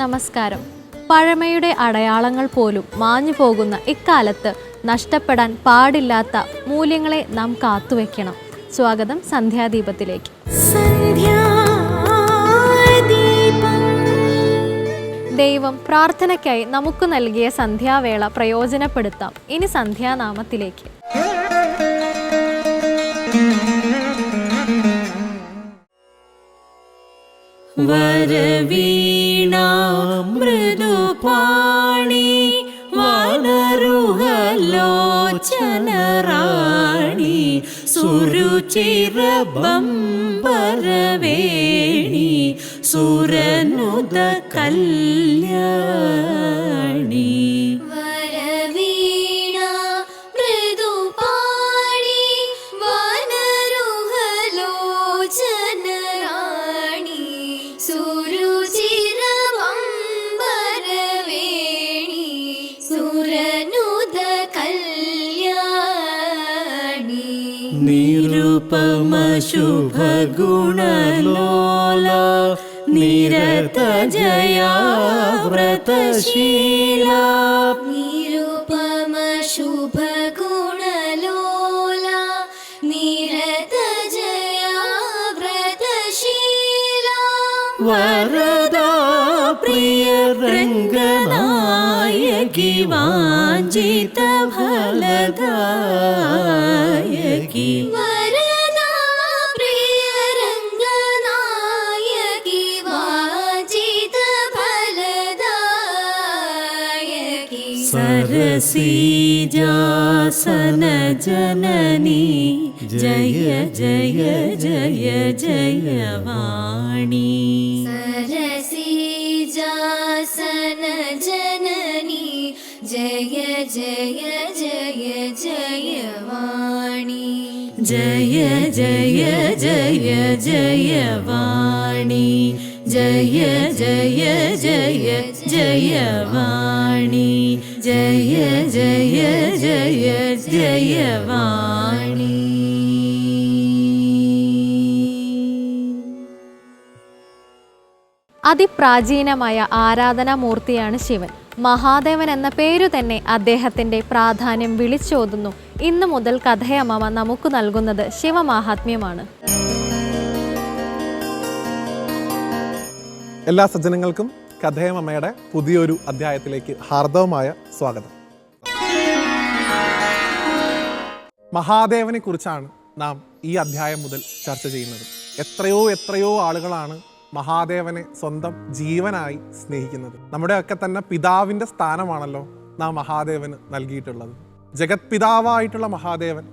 നമസ്കാരം. പഴമയുടെ അടയാളങ്ങൾ പോലും മാഞ്ഞു പോകുന്ന ഇക്കാലത്ത് നഷ്ടപ്പെടാൻ പാടില്ലാത്ത മൂല്യങ്ങളെ നാം കാത്തുവെക്കണം. സ്വാഗതം സന്ധ്യാദീപത്തിലേക്ക്. സന്ധ്യാദീപം ദൈവം പ്രാർത്ഥനയ്ക്കായി നമുക്ക് നൽകിയ സന്ധ്യാവേള പ്രയോജനപ്പെടുത്താം. ഇനി സന്ധ്യാനാമത്തിലേക്ക്. വരവീണ മൃദുപാണി വനരുഹലോചനറാണി സുരുചിരബംബരവേണി സുരനുദ കല്യാണി നിരുപമ ശുഭഗുണലോല നിരത ജയാ വ്രതശീല. നിരുപമ ശുഭഗുണലോല നിരത ജയാ श्रीजासनजननी जय जय जय जयवाणी सरसीजासनजननी जय जय जय जयवाणी जय जय जय जयवाणी ജയ ജയ ജയ ജയ വാണി. ജയ ജയ ജയ ജയ വാണി. ജയ ജയ ജയ ജയ അതിപ്രാചീനമായ ആരാധനാമൂർത്തിയാണ് ശിവൻ. മഹാദേവൻ എന്ന പേരു തന്നെ അദ്ദേഹത്തിന്റെ പ്രാധാന്യം വിളിച്ചോതുന്നു. ഇന്നു മുതൽ കഥയമ്മ നമുക്ക് നൽകുന്നത് ശിവമാഹാത്മ്യമാണ്. എല്ലാ സജ്ജനങ്ങൾക്കും കഥയമ്മയുടെ പുതിയൊരു അധ്യായത്തിലേക്ക് ഹാർദവമായ സ്വാഗതം. മഹാദേവനെ കുറിച്ചാണ് നാം ഈ അധ്യായം മുതൽ ചർച്ച ചെയ്യുന്നത്. എത്രയോ എത്രയോ ആളുകളാണ് മഹാദേവനെ സ്വന്തം ജീവനായി സ്നേഹിക്കുന്നത്. നമ്മുടെയൊക്കെ തന്നെ പിതാവിന്റെ സ്ഥാനമാണല്ലോ നാം മഹാദേവന് നൽകിയിട്ടുള്ളത്. ജഗത് പിതാവായിട്ടുള്ള മഹാദേവൻ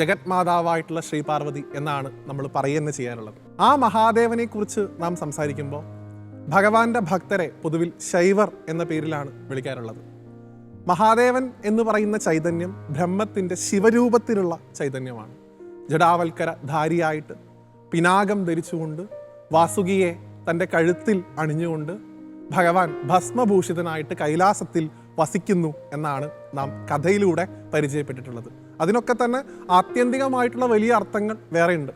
ജഗത് മാതാവായിട്ടുള്ള ശ്രീ പാർവതി എന്നാണ് നമ്മൾ പറയുന്നത് ചെയ്യാനുള്ളത്. ആ മഹാദേവനെ കുറിച്ച് നാം സംസാരിക്കുമ്പോൾ ഭഗവാന്റെ ഭക്തരെ പൊതുവിൽ ശൈവർ എന്ന പേരിലാണ് വിളിക്കാറുള്ളത്. മഹാദേവൻ എന്ന് പറയുന്ന ചൈതന്യം ബ്രഹ്മത്തിന്റെ ശിവരൂപത്തിലുള്ള ചൈതന്യമാണ്. ജഡാവൽക്കര ധാരിയായിട്ട് പിനാകം ധരിച്ചുകൊണ്ട് വാസുകിയെ തന്റെ കഴുത്തിൽ അണിഞ്ഞുകൊണ്ട് ഭഗവാൻ ഭസ്മഭൂഷിതനായിട്ട് കൈലാസത്തിൽ വസിക്കുന്നു എന്നാണ് നാം കഥയിലൂടെ പരിചയപ്പെട്ടിട്ടുള്ളത്. അതിനൊക്കെ തന്നെ ആത്യന്തികമായിട്ടുള്ള വലിയ അർത്ഥങ്ങൾ വേറെയുണ്ട്.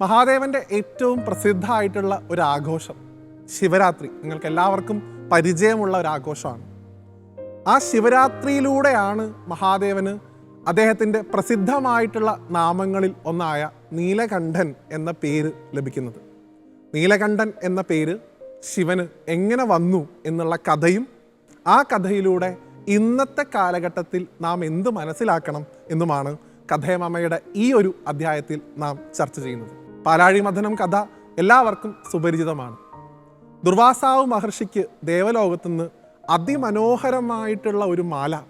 മഹാദേവന്റെ ഏറ്റവും പ്രസിദ്ധമായിട്ടുള്ള ഒരു ആഘോഷം ശിവരാത്രി. നിങ്ങൾക്ക് എല്ലാവർക്കും പരിചയമുള്ള ഒരു ആഘോഷമാണ്. ആ ശിവരാത്രിയിലൂടെയാണ് മഹാദേവന് അദ്ദേഹത്തിന്റെ പ്രസിദ്ധമായിട്ടുള്ള നാമങ്ങളിൽ ഒന്നായ നീലകണ്ഠൻ എന്ന പേര് ലഭിക്കുന്നത്. നീലകണ്ഠൻ എന്ന പേര് ശിവന് എങ്ങനെ വന്നു എന്നുള്ള കഥയും ആ കഥയിലൂടെ ഇന്നത്തെ കാലഘട്ടത്തിൽ നാം എന്ത് മനസ്സിലാക്കണം എന്നുമാണ് കഥയമ്മയുടെ ഈ ഒരു അധ്യായത്തിൽ നാം ചർച്ച ചെയ്യുന്നത്. പാലാഴി മഥനം കഥ എല്ലാവർക്കും സുപരിചിതമാണ്. ദുർവാസാവ് മഹർഷിക്ക് ദേവലോകത്തുനിന്ന് അതിമനോഹരമായിട്ടുള്ള ഒരു മാല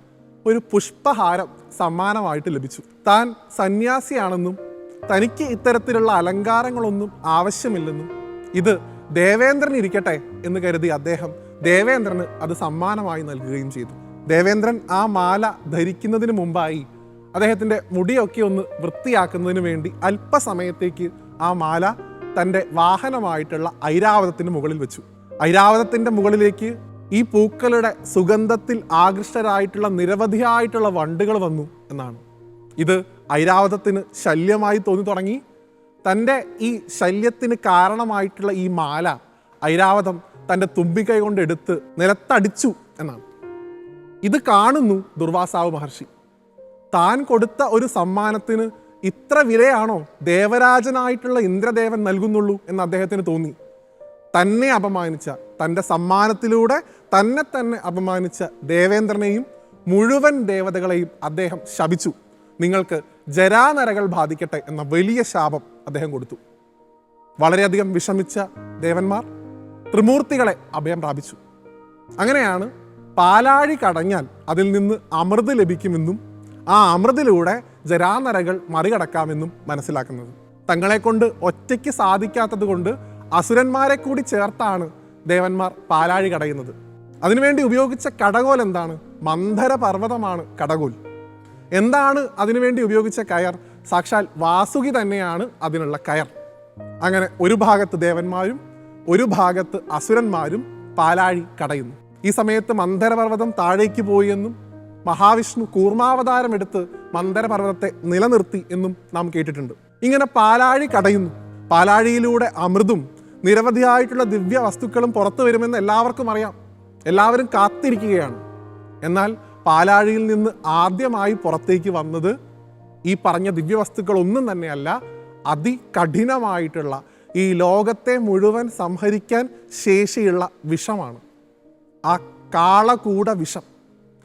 ഒരു പുഷ്പഹാരം സമ്മാനമായിട്ട് ലഭിച്ചു. താൻ സന്യാസിയാണെന്നും തനിക്ക് ഇത്തരത്തിലുള്ള അലങ്കാരങ്ങളൊന്നും ആവശ്യമില്ലെന്നും ഇത് ദേവേന്ദ്രൻ ഇരിക്കട്ടെ എന്ന് കരുതി അദ്ദേഹം ദേവേന്ദ്രന് അത് സമ്മാനമായി നൽകുകയും ചെയ്തു. ദേവേന്ദ്രൻ ആ മാല ധരിക്കുന്നതിന് മുമ്പായി അദ്ദേഹത്തിന്റെ മുടിയൊക്കെ ഒന്ന് വൃത്തിയാക്കുന്നതിന് വേണ്ടി അല്പസമയത്തേക്ക് ആ മാല തന്റെ വാഹനമായിട്ടുള്ള ഐരാവതത്തിന് മുകളിൽ വെച്ചു. ഐരാവതത്തിന്റെ മുകളിലേക്ക് ഈ പൂക്കളുടെ സുഗന്ധത്തിൽ ആകൃഷ്ടരായിട്ടുള്ള നിരവധിയായിട്ടുള്ള വണ്ടുകൾ വന്നു എന്നാണ്. ഇത് ഐരാവതത്തിന് ശല്യമായി തോന്നി തുടങ്ങി. തന്റെ ഈ ശല്യത്തിന് കാരണമായിട്ടുള്ള ഈ മാല ഐരാവതം തന്റെ തുമ്പിക്കൈ കൊണ്ട് എടുത്ത് നിലത്തടിച്ചു എന്നാണ്. ഇത് കാണുന്നു ദുർവാസാവ് മഹർഷി. താൻ കൊടുത്ത ഒരു സമ്മാനത്തിന് ഇത്ര വിലയാണോ ദേവരാജനായിട്ടുള്ള ഇന്ദ്രദേവൻ നൽകുന്നുള്ളൂ എന്ന് അദ്ദേഹത്തിന് തോന്നി. തന്നെ അപമാനിച്ച തന്റെ സമ്മാനത്തിലൂടെ തന്നെ തന്നെ അപമാനിച്ച ദേവേന്ദ്രനെയും മുഴുവൻ ദേവതകളെയും അദ്ദേഹം ശപിച്ചു. നിങ്ങൾക്ക് ജരാനരകൾ ബാധിക്കട്ടെ എന്ന വലിയ ശാപം അദ്ദേഹം കൊടുത്തു. വളരെയധികം വിഷമിച്ച ദേവന്മാർ ത്രിമൂർത്തികളെ അഭയം പ്രാപിച്ചു. അങ്ങനെയാണ് പാലാഴി കടഞ്ഞാൽ അതിൽ നിന്ന് അമൃത് ലഭിക്കുമെന്നും ആ അമൃതിലൂടെ ജരാനരകൾ മറികടക്കാമെന്നും മനസ്സിലാക്കുന്നത്. തങ്ങളെ കൊണ്ട് ഒറ്റയ്ക്ക് സാധിക്കാത്തത് കൊണ്ട് അസുരന്മാരെ കൂടി ചേർത്താണ് ദേവന്മാർ പാലാഴി കടയുന്നത്. അതിനുവേണ്ടി ഉപയോഗിച്ച കടകോൽ എന്താണ്? മന്ധര പർവതമാണ് കടകോൽ. എന്താണ് അതിനുവേണ്ടി ഉപയോഗിച്ച കയർ? സാക്ഷാൽ വാസുകി തന്നെയാണ് അതിനുള്ള കയർ. അങ്ങനെ ഒരു ഭാഗത്ത് ദേവന്മാരും ഒരു ഭാഗത്ത് അസുരന്മാരും പാലാഴി കടയുന്നു. ഈ സമയത്ത് മന്ധരപർവതം താഴേക്ക് പോയി എന്നും മഹാവിഷ്ണു കൂർമാവതാരം എടുത്ത് മന്ദരപർവതത്തെ നിലനിർത്തി എന്നും നാം കേട്ടിട്ടുണ്ട്. ഇങ്ങനെ പാലാഴി കടയുന്നു. പാലാഴിയിലൂടെ അമൃതും നിരവധിയായിട്ടുള്ള ദിവ്യ വസ്തുക്കളും പുറത്തു വരുമെന്ന് എല്ലാവർക്കും അറിയാം. എല്ലാവരും കാത്തിരിക്കുകയാണ്. എന്നാൽ പാലാഴിയിൽ നിന്ന് ആദ്യമായി പുറത്തേക്ക് വന്നത് ഈ പറഞ്ഞ ദിവ്യവസ്തുക്കൾ ഒന്നും തന്നെയല്ല അതികഠിനമായിട്ടുള്ള ഈ ലോകത്തെ മുഴുവൻ സംഹരിക്കാൻ ശേഷിയുള്ള വിഷമാണ്. ആ കാളകൂട വിഷം.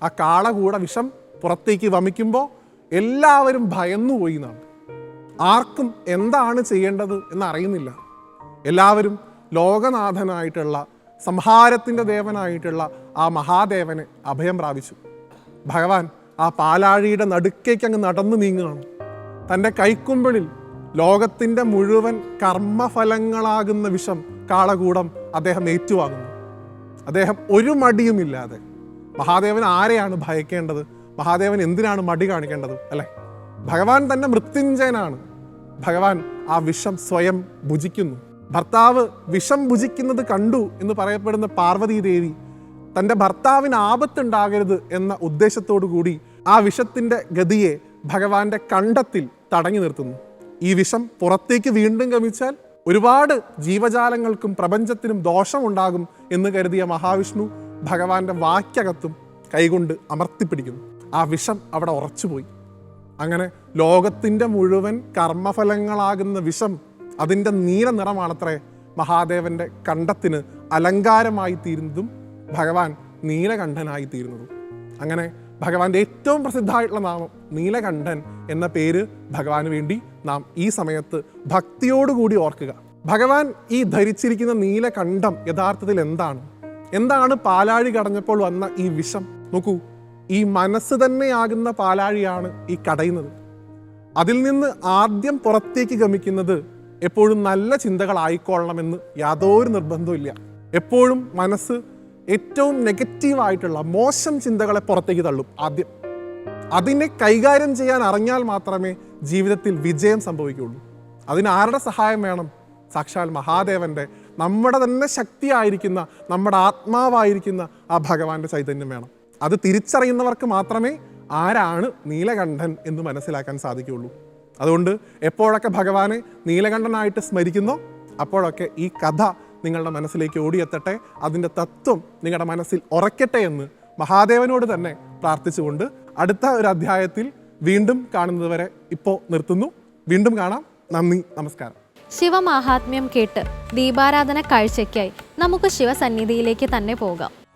ആ കാള കൂടെ വിഷം പുറത്തേക്ക് വമിക്കുമ്പോൾ എല്ലാവരും ഭയന്നു പോയി എന്നാണ്. ആർക്കും എന്താണ് ചെയ്യേണ്ടത് എന്നറിയുന്നില്ല. എല്ലാവരും ലോകനാഥനായിട്ടുള്ള സംഹാരത്തിന്റെ ദേവനായിട്ടുള്ള ആ മഹാദേവനെ അഭയം പ്രാപിച്ചു. ഭഗവാൻ ആ പാലാഴിയുടെ നടുക്കേക്ക് അങ്ങ് നടന്നു നീങ്ങുകയാണ്. തന്റെ കൈക്കുമ്പിളിൽ ലോകത്തിന്റെ മുഴുവൻ കർമ്മഫലങ്ങളാകുന്ന വിഷം കാളകൂടം അദ്ദേഹം ഏറ്റുവാങ്ങുന്നു. അദ്ദേഹം ഒരു മടിയുമില്ലാതെ മഹാദേവൻ ആരെയാണ് ഭയക്കേണ്ടത്? മഹാദേവൻ എന്തിനാണ് മടി കാണിക്കേണ്ടത് അല്ലേ? ഭഗവാൻ തന്നെ മൃത്യുഞ്ജയനാണ്. ഭഗവാൻ ആ വിഷം സ്വയം ഭുജിക്കുന്നു. ഭർത്താവ് വിഷം ഭുജിക്കുന്നത് കണ്ടു എന്ന് പറയപ്പെടുന്ന പാർവതീ ദേവി തന്റെ ഭർത്താവിന് ആപത്തുണ്ടാകരുത് എന്ന ഉദ്ദേശത്തോടു കൂടി ആ വിഷത്തിന്റെ ഗതിയെ ഭഗവാന്റെ കണ്ടത്തിൽ തടഞ്ഞു നിർത്തുന്നു. ഈ വിഷം പുറത്തേക്ക് വീണ്ടും ഗമിച്ചാൽ ഒരുപാട് ജീവജാലങ്ങൾക്കും പ്രപഞ്ചത്തിനും ദോഷമുണ്ടാകും എന്ന് കരുതിയ മഹാവിഷ്ണു ഭഗവാന്റെ വാക്കകത്തും കൈകൊണ്ട് അമർത്തിപ്പിടിക്കുന്നു. ആ വിഷം അവിടെ ഉറച്ചുപോയി. അങ്ങനെ ലോകത്തിന്റെ മുഴുവൻ കർമ്മഫലങ്ങളാകുന്ന വിഷം അതിന്റെ നീല നിറമാണത്രേ മഹാദേവന്റെ കണ്ടത്തിന് അലങ്കാരമായി തീരുന്നതും ഭഗവാൻ നീലകണ്ഠനായി തീരുന്നതും അങ്ങനെ ഭഗവാന്റെ ഏറ്റവും പ്രസിദ്ധമായിട്ടുള്ള നാമം നീലകണ്ഠൻ എന്ന പേര് ഭഗവാന് വേണ്ടി നാം ഈ സമയത്ത് ഭക്തിയോടുകൂടി ഓർക്കുക. ഭഗവാൻ ഈ ധരിച്ചിരിക്കുന്ന നീലകണ്ഠം യഥാർത്ഥത്തിൽ എന്താണ്? എന്താണ് പാലാഴി കടഞ്ഞപ്പോൾ വന്ന ഈ വിഷം? നോക്കൂ ഈ മനസ്സ് തന്നെയാകുന്ന പാലാഴിയാണ് ഈ കടയുന്നത്. അതിൽ നിന്ന് ആദ്യം പുറത്തേക്ക് ഗമിക്കുന്നത് എപ്പോഴും നല്ല ചിന്തകൾ ചിന്തകളായിക്കൊള്ളണമെന്ന് യാതൊരു നിർബന്ധമില്ല എപ്പോഴും മനസ്സ് ഏറ്റവും നെഗറ്റീവായിട്ടുള്ള മോശം ചിന്തകളെ പുറത്തേക്ക് തള്ളും ആദ്യം. അതിനെ കൈകാര്യം ചെയ്യാൻ അറിഞ്ഞാൽ മാത്രമേ ജീവിതത്തിൽ വിജയം സംഭവിക്കുകയുള്ളൂ. അതിന് ആരുടെ സഹായം വേണം? സാക്ഷാൽ മഹാദേവന്റെ നമ്മുടെ തന്നെ ശക്തിയായിരിക്കുന്ന നമ്മുടെ ആത്മാവായിരിക്കുന്ന ആ ഭഗവാന്റെ ചൈതന്യം വേണം. അത് തിരിച്ചറിയുന്നവർക്ക് മാത്രമേ ആരാണ് നീലകണ്ഠൻ എന്ന് മനസ്സിലാക്കാൻ സാധിക്കുകയുള്ളൂ. അതുകൊണ്ട് എപ്പോഴൊക്കെ ഭഗവാനെ നീലകണ്ഠനായിട്ട് സ്മരിക്കുന്നോ അപ്പോഴൊക്കെ ഈ കഥ നിങ്ങളുടെ മനസ്സിലേക്ക് ഓടിയെത്തട്ടെ. അതിന്റെ തത്വം നിങ്ങളുടെ മനസ്സിൽ ഉറക്കട്ടെ എന്ന് മഹാദേവനോട് തന്നെ പ്രാർത്ഥിച്ചുകൊണ്ട് അടുത്ത ഒരു അധ്യായത്തിൽ വീണ്ടും കാണുന്നതുവരെ ഇപ്പോൾ നിർത്തുന്നു. വീണ്ടും കാണാം. നന്ദി നമസ്കാരം. ശിവമാഹാത്മ്യം കേട്ട് ദീപാരാധന കാഴ്ചയ്ക്കായി നമുക്ക് ശിവസന്നിധിയിലേക്ക് തന്നെ പോകാം.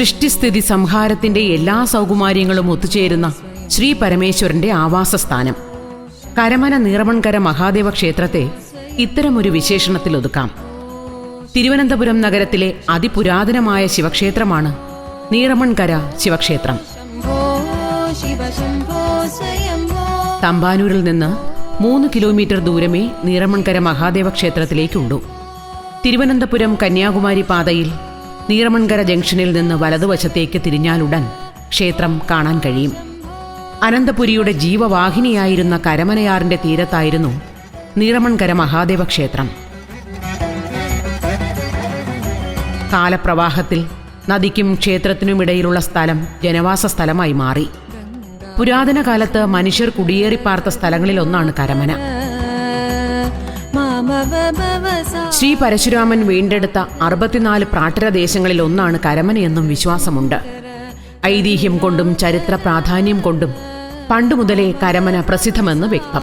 സൃഷ്ടിസ്ഥിതി സംഹാരത്തിന്റെ എല്ലാ സൗകുമാര്യങ്ങളും ഒത്തുചേരുന്ന ശ്രീ പരമേശ്വരന്റെ ആവാസസ്ഥാനം. കരമന നീറമൺകര മഹാദേവ ക്ഷേത്രത്തെ ഇത്തരമൊരു വിശേഷണത്തിൽ ഒതുക്കാം. തിരുവനന്തപുരം നഗരത്തിലെ അതിപുരാതനമായ ശിവക്ഷേത്രമാണ് നീറമൺകര ശിവക്ഷേത്രം. തമ്പാനൂരിൽ നിന്ന് മൂന്ന് കിലോമീറ്റർ ദൂരമേ നീറമൺകര മഹാദേവ ക്ഷേത്രത്തിലേക്കുള്ളൂ. തിരുവനന്തപുരം കന്യാകുമാരി പാതയിൽ നീറമൺകര ജംഗ്ഷനിൽ നിന്ന് വലതുവശത്തേക്ക് തിരിഞ്ഞാലുടൻ ക്ഷേത്രം കാണാൻ കഴിയും. അനന്തപുരിയുടെ ജീവവാഹിനിയായിരുന്ന കരമനയാറിന്റെ തീരത്തായിരുന്നു നീറമൺകര മഹാദേവ ക്ഷേത്രം. കാലപ്രവാഹത്തിൽ നദിക്കും ക്ഷേത്രത്തിനുമിടയിലുള്ള സ്ഥലം ജനവാസ സ്ഥലമായി മാറി. പുരാതന കാലത്ത് മനുഷ്യർ കുടിയേറിപ്പാർത്ത സ്ഥലങ്ങളിലൊന്നാണ് കരമന. ശ്രീ പരശുരാമൻ വീണ്ടെടുത്ത അറുപത്തിനാല് പ്രാട്ടരദേശങ്ങളിൽ ഒന്നാണ് കരമനയെന്നും വിശ്വാസമുണ്ട്. ഐതിഹ്യം കൊണ്ടും ചരിത്ര പ്രാധാന്യം കൊണ്ടും പണ്ടു മുതലേ കരമന പ്രസിദ്ധമെന്ന് വ്യക്തം.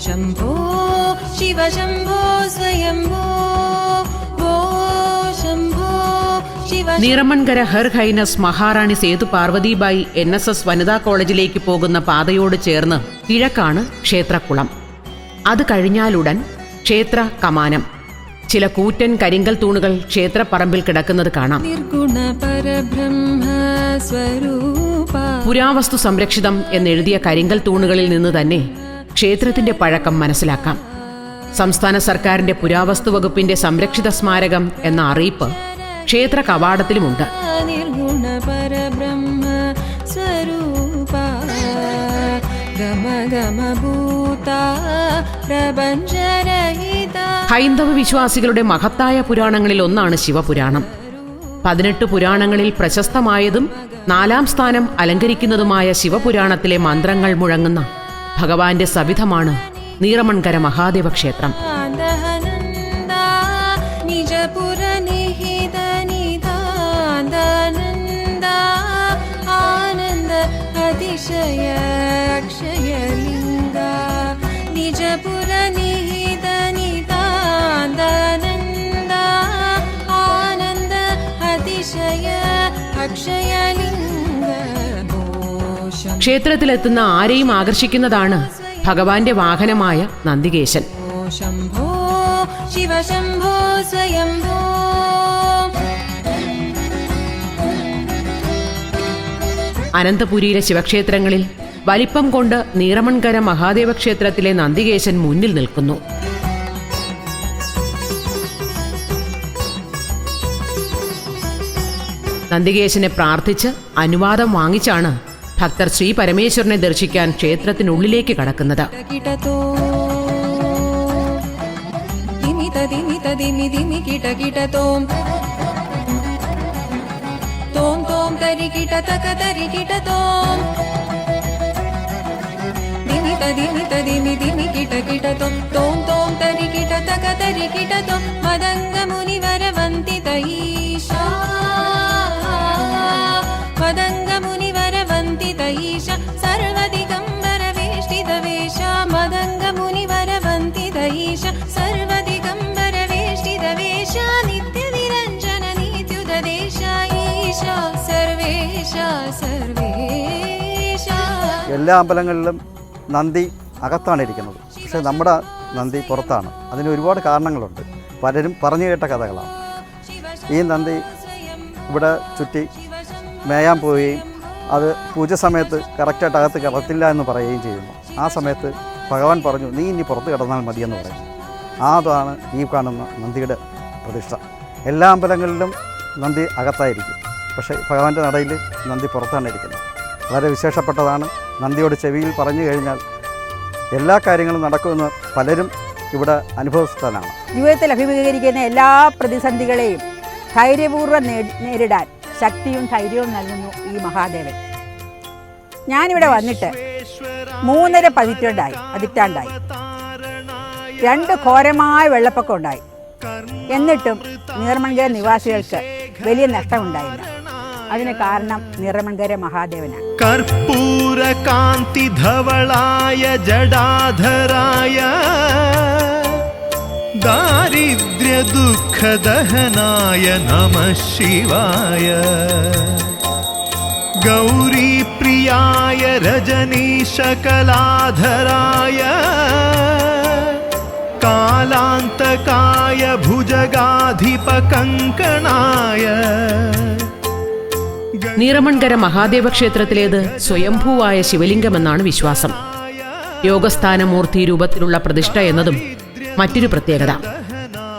ശംഭോ ശിവ ശംഭോ സ്വയംഭോ. Neeramankara her highness Maharani Sethu Parvathibai N S S വനിതാ കോളേജിലേക്ക് പോകുന്ന പാതയോട് ചേർന്ന് കിഴക്കാണ് ക്ഷേത്രക്കുളം. അത് കഴിഞ്ഞാലുടൻ ക്ഷേത്ര കമാനം. ചില കൂറ്റൻ കരിങ്കൽ തൂണുകൾ ക്ഷേത്രപ്പറമ്പിൽ കിടക്കുന്നത് കാണാം. പുരാവസ്തു സംരക്ഷിതം എന്നെഴുതിയ കരിങ്കൽ തൂണുകളിൽ നിന്ന് തന്നെ ക്ഷേത്രത്തിന്റെ പഴക്കം മനസ്സിലാക്കാം. സംസ്ഥാന സർക്കാരിന്റെ പുരാവസ്തു വകുപ്പിന്റെ സംരക്ഷിത സ്മാരകം എന്ന അറിയിപ്പ് ക്ഷേത്ര കവാടത്തിലുമുണ്ട്. ഹൈന്ദവ വിശ്വാസികളുടെ മഹത്തായ പുരാണങ്ങളിൽ ഒന്നാണ് ശിവപുരാണം. പതിനെട്ട് പുരാണങ്ങളിൽ പ്രശസ്തമായതും നാലാം സ്ഥാനം അലങ്കരിക്കുന്നതുമായ ശിവപുരാണത്തിലെ മന്ത്രങ്ങൾ മുഴങ്ങുന്ന ഭഗവാന്റെ സവിധമാണ് നീറമൺകര മഹാദേവ ക്ഷേത്രം अतिशय अक्षयलिङ्गा निजपुरनिहित निदानन्दा आनन्द अतिशय अक्षयलिङ्ग भूषम् ക്ഷേത്രത്തിലെത്തുന്ന ആരെയും ആകർഷിക്കുന്നതാണ് ഭഗവാന്റെ വാഹനമായ നന്ദികേശൻ ओ शम्भो അനന്തപുരിയിലെ ശിവക്ഷേത്രങ്ങളിൽ വലിപ്പം കൊണ്ട് നീറമൺകര മഹാദേവ ക്ഷേത്രത്തിലെ നന്ദികേശൻ മുന്നിൽ നിൽക്കുന്നു. നന്ദികേശനെ പ്രാർത്ഥിച്ച് അനുവാദം വാങ്ങിച്ചാണ് ഭക്തർ ശ്രീ പരമേശ്വരനെ ദർശിക്കാൻ ക്ഷേത്രത്തിനുള്ളിലേക്ക് കടക്കുന്നത്. കിട తరికిట తక తరికిటతో దిమి తదిమి తదిమి దిమి కిట కిట తొం తోం తోం తరికిట తక తరికిట తొం మదంగ ముని వరవంతి తయీ എല്ലാ അമ്പലങ്ങളിലും നന്ദി അകത്താണ് ഇരിക്കുന്നത്. പക്ഷേ നമ്മുടെ നന്ദി പുറത്താണ്. അതിന് ഒരുപാട് കാരണങ്ങളുണ്ട്. പലരും പറഞ്ഞു കേട്ട കഥകളാണ്. ഈ നന്ദി ഇവിടെ ചുറ്റി മേയാൻ പോവുകയും അത് പൂജ സമയത്ത് കറക്റ്റായിട്ട് അകത്ത് കിടത്തില്ല എന്ന് പറയുകയും ചെയ്യുന്നു. ആ സമയത്ത് ഭഗവാൻ പറഞ്ഞു നീ ഇനി പുറത്ത് കിടന്നാൽ മതിയെന്ന് പറയും. അതാണ് ഈ കാണുന്ന നന്ദിയുടെ പ്രതിഷ്ഠ. എല്ലാ അമ്പലങ്ങളിലും നന്ദി അകത്തായിരിക്കും. പക്ഷേ ഭഗവാന്റെ നടയിൽ നന്ദി പുറത്താണ് ഇരിക്കുന്നത്. വളരെ വിശേഷപ്പെട്ടതാണ് നന്ദിയോട് ചെവിയിൽ പറഞ്ഞു കഴിഞ്ഞാൽ എല്ലാ കാര്യങ്ങളും നടക്കുമെന്ന് പലരും ഇവിടെ അനുഭവസ്ഥനാണ്. ജീവിതത്തിൽ അഭിമുഖീകരിക്കുന്ന എല്ലാ പ്രതിസന്ധികളെയും ധൈര്യപൂർവം നേരിടാൻ ശക്തിയും ധൈര്യവും നൽകുന്നു ഈ മഹാദേവൻ. ഞാനിവിടെ വന്നിട്ട് മൂന്നര പതിറ്റാണ്ടായി പതിറ്റാണ്ടായി. രണ്ട് ഘോരമായ വെള്ളപ്പൊക്കം ഉണ്ടായി. എന്നിട്ടും നീർമൺകര നിവാസികൾക്ക് വലിയ നഷ്ടമുണ്ടായില്ല. അതിന് കാരണം നിറമൺകര മഹാദേവനാണ്. കർപ്പൂര കാന്തി ധവളായ ജടാധരായ ദാരിദ്ര്യ ദുഃഖദഹനായ നമ ശിവായ. ഗൗരി പ്രിയായ രജനീശകലാധരായ കാലാന്തകായ ഭുജഗാധിപ ഭുജഗാധിപകങ്കണായ നീറമൺകര മഹാദേവ ക്ഷേത്രത്തിലേത് സ്വയംഭൂവായ ശിവലിംഗമെന്നാണ് വിശ്വാസം. യോഗസ്ഥാനമൂർത്തി രൂപത്തിലുള്ള പ്രതിഷ്ഠ എന്നതും മറ്റൊരു പ്രത്യേകത.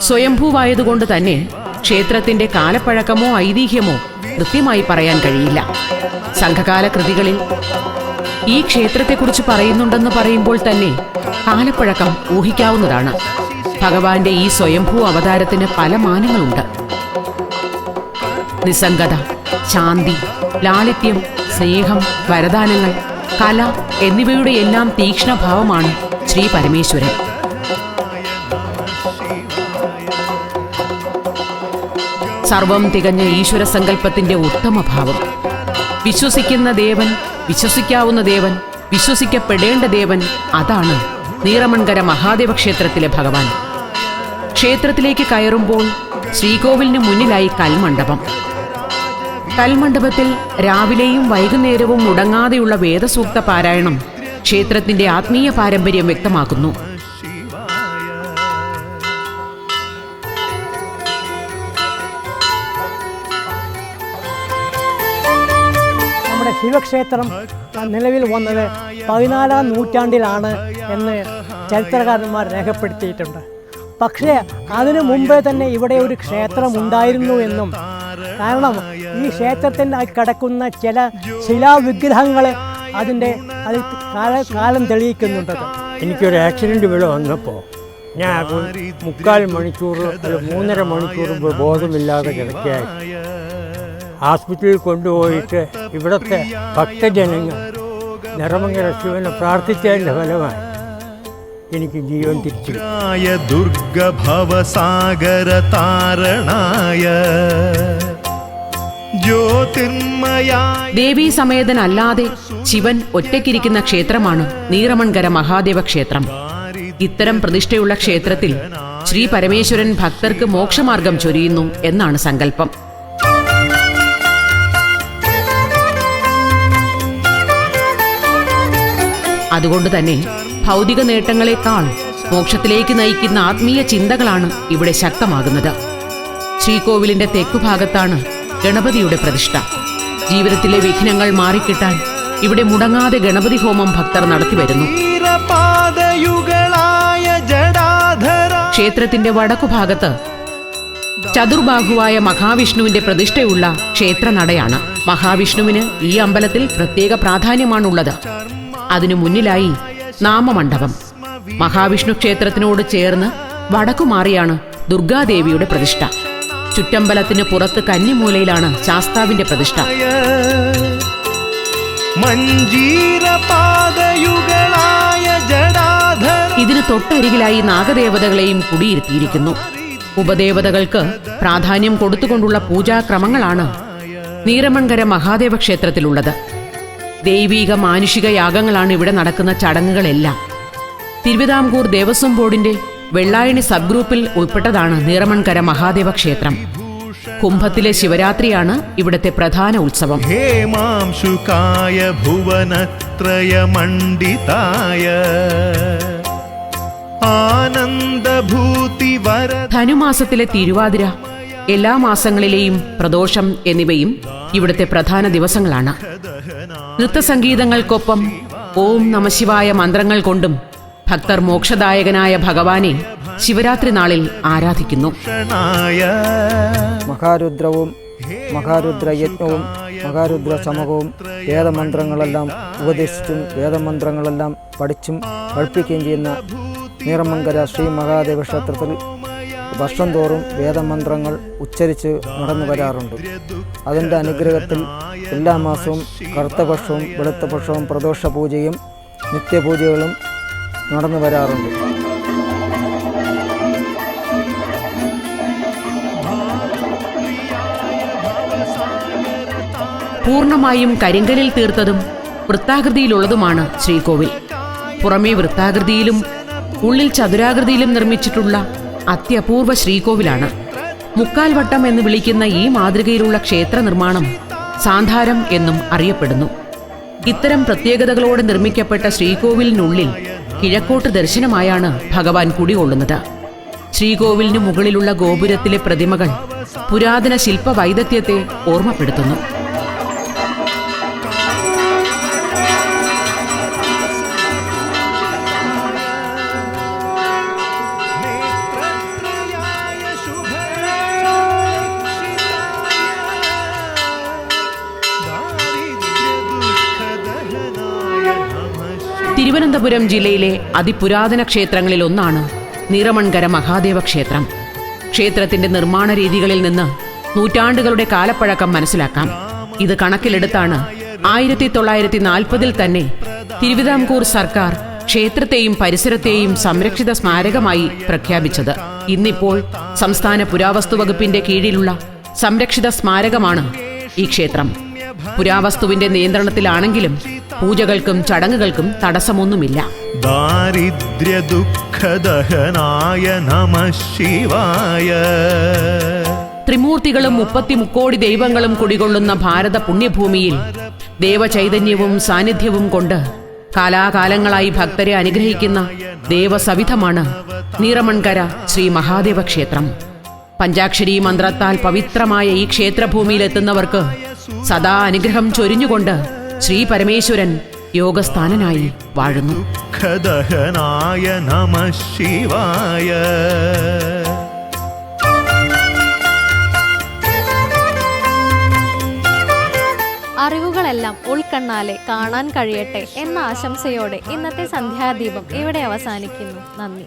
സ്വയംഭൂവായതുകൊണ്ട് തന്നെ ക്ഷേത്രത്തിന്റെ കാലപ്പഴക്കമോ ഐതിഹ്യമോ കൃത്യമായി പറയാൻ കഴിയില്ല. സംഘകാല കൃതികളിൽ ഈ ക്ഷേത്രത്തെക്കുറിച്ച് പറയുന്നുണ്ടെന്ന് പറയുമ്പോൾ തന്നെ കാലപ്പഴക്കം ഊഹിക്കാവുന്നതാണ്. ഭഗവാന്റെ ഈ സ്വയംഭൂ അവതാരത്തിന് പല മാനങ്ങളുണ്ട്. നിസ്സംഗത ശാന്തി ലാളിത്യം സ്നേഹം വരദാനങ്ങൾ കല എന്നിവയുടെ എല്ലാം തീക്ഷ്ണഭാവമാണ് ശ്രീ പരമേശ്വരൻ. സർവം തികഞ്ഞ ഈശ്വര സങ്കല്പത്തിന്റെ ഉത്തമ ഭാവം വിശ്വസിക്കുന്ന ദേവൻ വിശ്വസിക്കാവുന്ന ദേവൻ വിശ്വസിക്കപ്പെടേണ്ട ദേവൻ അതാണ് നീറമൺകര മഹാദേവ ക്ഷേത്രത്തിലെ ഭഗവാൻ. ക്ഷേത്രത്തിലേക്ക് കയറുമ്പോൾ ശ്രീകോവിലിന് മുന്നിലായി കൽമണ്ഡപം. കൽമണ്ഡപത്തിൽ രാവിലെയും വൈകുന്നേരവും മുടങ്ങാതെയുള്ള വേദസൂക്ത പാരായണം ക്ഷേത്രത്തിന്റെ ആത്മീയ പാരമ്പര്യം വ്യക്തമാക്കുന്നു. നമ്മുടെ ശിവക്ഷേത്രം നിലവിൽ വന്നത് പതിനാലാം നൂറ്റാണ്ടിലാണ് എന്ന് ചരിത്രകാരന്മാർ രേഖപ്പെടുത്തിയിട്ടുണ്ട്. പക്ഷേ അതിനു മുമ്പേ തന്നെ ഇവിടെ ഒരു ക്ഷേത്രം ഉണ്ടായിരുന്നു എന്നും. കാരണം ഈ ക്ഷേത്രത്തിന്റെ കിടക്കുന്ന ചില ശിലാവിഗ്രഹങ്ങൾ അതിന്റെ അത് കാല കാലം തെളിയിക്കുന്നുണ്ട്. എനിക്കൊരു ആക്സിഡന്റ് ഇവിടെ വന്നപ്പോൾ ഞാൻ മുക്കാൽ മണിക്കൂർ മൂന്നര മണിക്കൂർ ബോധമില്ലാതെ കിടക്കുകയായി. ആസ്പത്രിയിൽ കൊണ്ടുപോയിട്ട് ഇവിടുത്തെ ഭക്തജനങ്ങൾ നിറമങ്ങര ശിവനെ പ്രാർത്ഥിച്ചതിന്റെ ഫലമായി എനിക്ക് ജീവൻ തിരിച്ചു ദുർഗഭവസാഗര താരണായ ദേവീ സമേതനല്ലാതെ ശിവൻ ഒറ്റയ്ക്കിരിക്കുന്ന ക്ഷേത്രമാണ് നീറമൺകര മഹാദേവ ക്ഷേത്രം. ഇത്തരം പ്രതിഷ്ഠയുള്ള ക്ഷേത്രത്തിൽ ശ്രീ പരമേശ്വരൻ ഭക്തർക്ക് മോക്ഷമാർഗം ചൊരിയുന്നു എന്നാണ് സങ്കല്പം. അതുകൊണ്ട് തന്നെ ഭൗതിക നേട്ടങ്ങളെക്കാൾ മോക്ഷത്തിലേക്ക് നയിക്കുന്ന ആത്മീയ ചിന്തകളാണ് ഇവിടെ ശക്തമാകുന്നത്. ശ്രീകോവിലിന്റെ തെക്കുഭാഗത്താണ് ഗണപതിയുടെ പ്രതിഷ്ഠ. ജീവിതത്തിലെ വിഘ്നങ്ങൾ മാറിക്കിട്ടാൻ ഇവിടെ മുടങ്ങാതെ ഗണപതി ഹോമം ഭക്തർ നടത്തിവരുന്നു ക്ഷേത്രത്തിന്റെ വടക്കുഭാഗത്ത് ചതുർബാഹുവായ മഹാവിഷ്ണുവിന്റെ പ്രതിഷ്ഠയുള്ള ക്ഷേത്രനടയാണ്. മഹാവിഷ്ണുവിന് ഈ അമ്പലത്തിൽ പ്രത്യേക പ്രാധാന്യമാണുള്ളത്. അതിനു മുന്നിലായി നാമമണ്ഡപം. മഹാവിഷ്ണു ക്ഷേത്രത്തിനോട് ചേർന്ന് വടക്കുമാറിയാണ് ദുർഗാദേവിയുടെ പ്രതിഷ്ഠ. ചുറ്റമ്പലത്തിന് പുറത്ത് കന്നിമൂലയിലാണ് ശാസ്താവിന്റെ പ്രതിഷ്ഠ. ഇതിന് തൊട്ടരികിലായി നാഗദേവതകളെയും കുടിയിരുത്തിയിരിക്കുന്നു. ഉപദേവതകൾക്ക് പ്രാധാന്യം കൊടുത്തുകൊണ്ടുള്ള പൂജാക്രമങ്ങളാണ് നീരമൺകര മഹാദേവ ക്ഷേത്രത്തിലുള്ളത്. ദൈവീക മാനുഷിക യാഗങ്ങളാണ് ഇവിടെ നടക്കുന്ന ചടങ്ങുകളെല്ലാം. തിരുവിതാംകൂർ ദേവസ്വം ബോർഡിന്റെ വെള്ളായണി സബ് ഗ്രൂപ്പിൽ ഉൾപ്പെട്ടതാണ് നീറമൺകര മഹാദേവ ക്ഷേത്രം. കുംഭത്തിലെ ശിവരാത്രിയാണ് ഇവിടത്തെ പ്രധാന ഉത്സവം. ഹേമാംശുക്കായ വര ധനുമാസത്തിലെ തിരുവാതിര എല്ലാ മാസങ്ങളിലെയും പ്രദോഷം എന്നിവയും ഇവിടുത്തെ പ്രധാന ദിവസങ്ങളാണ്. നൃത്തസംഗീതങ്ങൾക്കൊപ്പം ഓം നമശിവായ മന്ത്രങ്ങൾ കൊണ്ടും ഭക്തർ മോക്ഷദായകനായ ഭഗവാനെ ശിവരാത്രി നാളിൽ ആരാധിക്കുന്നു. മഹാരുദ്രവും മഹാരുദ്രയജ്ഞവും മഹാരുദ്ര സമകവും വേദമന്ത്രങ്ങളെല്ലാം ഉപദേശിച്ചും വേദമന്ത്രങ്ങളെല്ലാം പഠിച്ചും പഠിപ്പിക്കുകയും ചെയ്യുന്ന നീറമംഗല ശ്രീ മഹാദേവ ക്ഷേത്രത്തിൽ വർഷം തോറും വേദമന്ത്രങ്ങൾ ഉച്ചരിച്ച് നടന്നു വരാറുണ്ട്. അതിന്റെ അനുഗ്രഹത്തിൽ എല്ലാ മാസവും കറുത്തപക്ഷവും വെളുത്തപക്ഷവും പ്രദോഷ പൂജയും നിത്യപൂജകളും നടന്നു വരാറുണ്ട്. പൂർണമായും കരിങ്കലിൽ തീർത്തതും വൃത്താകൃതിയിലുള്ളതുമാണ് ശ്രീകോവിൽ. പുറമേ വൃത്താകൃതിയിലും ഉള്ളിൽ ചതുരാകൃതിയിലും നിർമ്മിച്ചിട്ടുള്ള അത്യപൂർവ ശ്രീകോവിലാണ്. മുക്കാൽ വട്ടം എന്ന് വിളിക്കുന്ന ഈ മാതൃകയിലുള്ള ക്ഷേത്ര നിർമ്മാണം സാന്ധാരം എന്നും അറിയപ്പെടുന്നു. ഇത്തരം പ്രത്യേകതകളോടെ നിർമ്മിക്കപ്പെട്ട ശ്രീകോവിലിനുള്ളിൽ കിഴക്കോട്ട് ദർശനമായാണ് ഭഗവാൻ കുടികൊള്ളുന്നത് ശ്രീകോവിലിനു മുകളിലുള്ള ഗോപുരത്തിലെ പ്രതിമകൾ പുരാതന ശില്പ വൈദഗ്ധ്യത്തെ ഓർമ്മപ്പെടുത്തുന്നു. തിരുവനന്തപുരം ജില്ലയിലെ അതിപുരാതന ക്ഷേത്രങ്ങളിൽ ഒന്നാണ് നിറമൺകര മഹാദേവ ക്ഷേത്രം. ക്ഷേത്രത്തിന്റെ നിർമ്മാണ രീതികളിൽ നിന്ന് നൂറ്റാണ്ടുകളുടെ കാലപ്പഴക്കം മനസ്സിലാക്കാം. ഇത് കണക്കിലെടുത്താണ് ആയിരത്തി തൊള്ളായിരത്തി നാൽപ്പതിൽ തന്നെ തിരുവിതാംകൂർ സർക്കാർ ക്ഷേത്രത്തെയും പരിസരത്തെയും സംരക്ഷിത സ്മാരകമായി പ്രഖ്യാപിച്ചത്. ഇന്നിപ്പോൾ സംസ്ഥാന പുരാവസ്തു വകുപ്പിന്റെ കീഴിലുള്ള സംരക്ഷിത സ്മാരകമാണ് ഈ ക്ഷേത്രം. പുരാവസ്തുവിന്റെ നിയന്ത്രണത്തിലാണെങ്കിലും പൂജകൾക്കും ചടങ്ങുകൾക്കും തടസ്സമൊന്നുമില്ല. ദാരിദ്ര്യ ദുഃഖദഹനായ നമ ശിവായ. ത്രിമൂർത്തികളും മുപ്പത്തി മുക്കോടി ദൈവങ്ങളും കുടികൊള്ളുന്ന ഭാരത പുണ്യഭൂമിയിൽ ദേവചൈതന്യവും സാന്നിധ്യവും കൊണ്ട് കാലാകാലങ്ങളായി ഭക്തരെ അനുഗ്രഹിക്കുന്ന ദേവസവിധമാണ് നീറമൺകര ശ്രീ മഹാദേവ ക്ഷേത്രം പഞ്ചാക്ഷരി മന്ത്രത്താൽ പവിത്രമായ ഈ ക്ഷേത്രഭൂമിയിലെത്തുന്നവർക്ക് സദാ അനുഗ്രഹം ചൊരിഞ്ഞുകൊണ്ട് ശ്രീ പരമേശ്വരൻ യോഗസ്ഥാനനായി വാഴുന്നു. ദുഃഖദഹനായ നമ ശിവായ. അറിവുകളെല്ലാം ഉൾക്കണ്ണാലെ കാണാൻ കഴിയട്ടെ എന്ന ആശംസയോടെ ഇന്നത്തെ സന്ധ്യാദീപം ഇവിടെ അവസാനിക്കുന്നു. നന്ദി.